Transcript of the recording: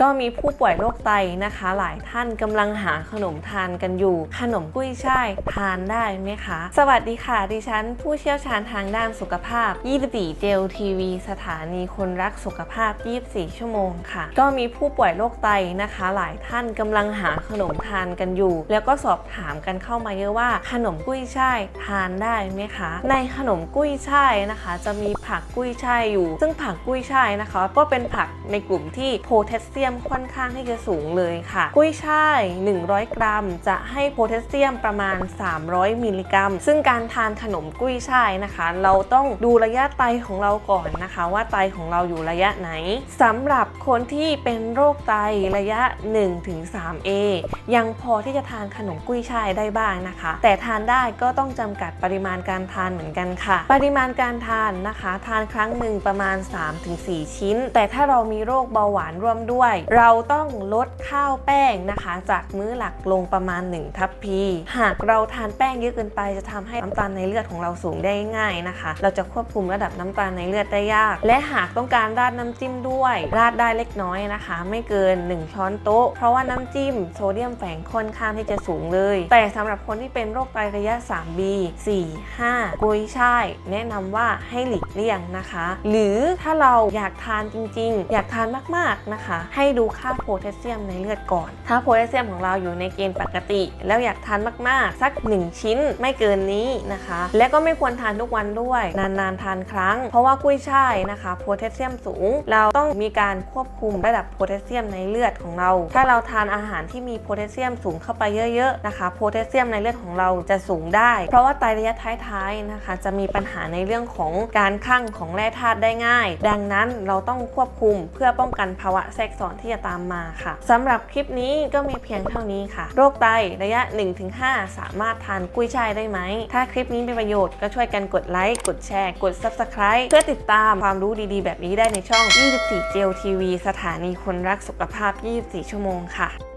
ก็มีผู้ป่วยโรคไตนะคะ หลายท่านกำลังหาขนมทานกันอยู่ ขนมกุ้ยช่ายทานได้ไหมคะ สวัสดีค่ะ ดิฉันผู้เชี่ยวชาญทางด้านสุขภาพ 24 เจลทีวี สถานีคนรักสุขภาพ 24 ชั่วโมงค่ะ ก็มีผู้ป่วยโรคไตนะคะ หลายท่านกำลังหาขนมทานกันอยู่ แล้วก็สอบถามกันเข้ามาเยอะว่า ขนมกุ้ยช่ายทานได้ไหมคะ ในขนมกุ้ยช่ายนะคะ จะมีผักกุ้ยช่ายอยู่ ซึ่งผักกุ้ยช่ายนะคะ ก็เป็นผักในกลุ่มที่โพแทสเซียมค่อนข้างที่จะสูงเลยค่ะ กุ้ยช่าย 100 กรัม จะให้โพแทสเซียมประมาณ 300 มิลลิกรัม ซึ่งการทานขนมกุ้ยช่ายนะคะ เราต้องดูระยะไตของเราก่อนนะคะ ว่าไตของเราอยู่ระยะไหนสำหรับคนที่เป็นโรคไตระยะ 1-3A ยังพอที่จะทานขนมกุ้ยช่ายได้บ้างนะคะ แต่ทานได้ก็ต้องจำกัดปริมาณการทานเหมือนกันค่ะ ปริมาณการทานนะคะ ทานครั้งหนึ่งประมาณ 3-4 ชิ้น แต่ถ้าเรามีโรคเบาหวานร่วมด้วยเราต้องลดข้าวแป้งนะคะ จากมื้อหลักลงประมาณ 1 ทัพพี หากเราทานแป้งเยอะเกินไปจะทำให้น้ำตาลในเลือดของเราสูงได้ง่ายนะคะ เราจะควบคุมระดับน้ำตาลในเลือดได้ยาก และหากต้องการราดน้ำจิ้มด้วย ราดได้เล็กน้อยนะคะ ไม่เกิน 1 ช้อนโต๊ะ เพราะว่าน้ำจิ้มโซเดียมแฝงค่อนข้างที่จะสูงเลย แต่สำหรับคนที่เป็นโรคไตระยะ 3B 4 5 กุยช่าย แนะนำว่าให้หลีกเลี่ยงนะคะ หรือถ้าเราอยากทานจริง ๆ อยากทานมากๆนะคะ ให้ให้ดูค่าโพแทสเซียมในเลือดก่อน ถ้าโพแทสเซียมของเราอยู่ในเกณฑ์ปกติ แล้วอยากทานมากๆ สัก 1 ชิ้นไม่เกินนี้นะคะ และก็ไม่ควรทานทุกวันด้วย นานๆทานครั้ง เพราะว่ากุ้ยช่ายนะคะโพแทสเซียมสูง เราต้องมีการควบคุมระดับโพแทสเซียมในเลือดของเรา ถ้าเราทานอาหารที่มีโพแทสเซียมสูงเข้าไปเยอะๆนะคะโพแทสเซียมในเลือดของเราจะสูงได้ เพราะว่าไตระยะท้ายๆนะคะ จะมีปัญหาในเรื่องของการคั่งของแร่ธาตุได้ง่าย ดังนั้นเราต้องควบคุมเพื่อป้องกันภาวะแทรกซ้อนที่จะตามมาค่ะสำหรับคลิปนี้ก็มีเพียงเท่านี้ค่ะ โรคไตระยะ 1-5 สามารถทานกุ้ยช่ายได้ไหม ถ้าคลิปนี้เป็นประโยชน์ก็ช่วยกันกดไลค์ กดแชร์ กด Subscribe เพื่อติดตามความรู้ดีๆ แบบนี้ได้ในช่อง 24เจลทีวีสถานีคนรักสุขภาพ 24 ชั่วโมงค่ะ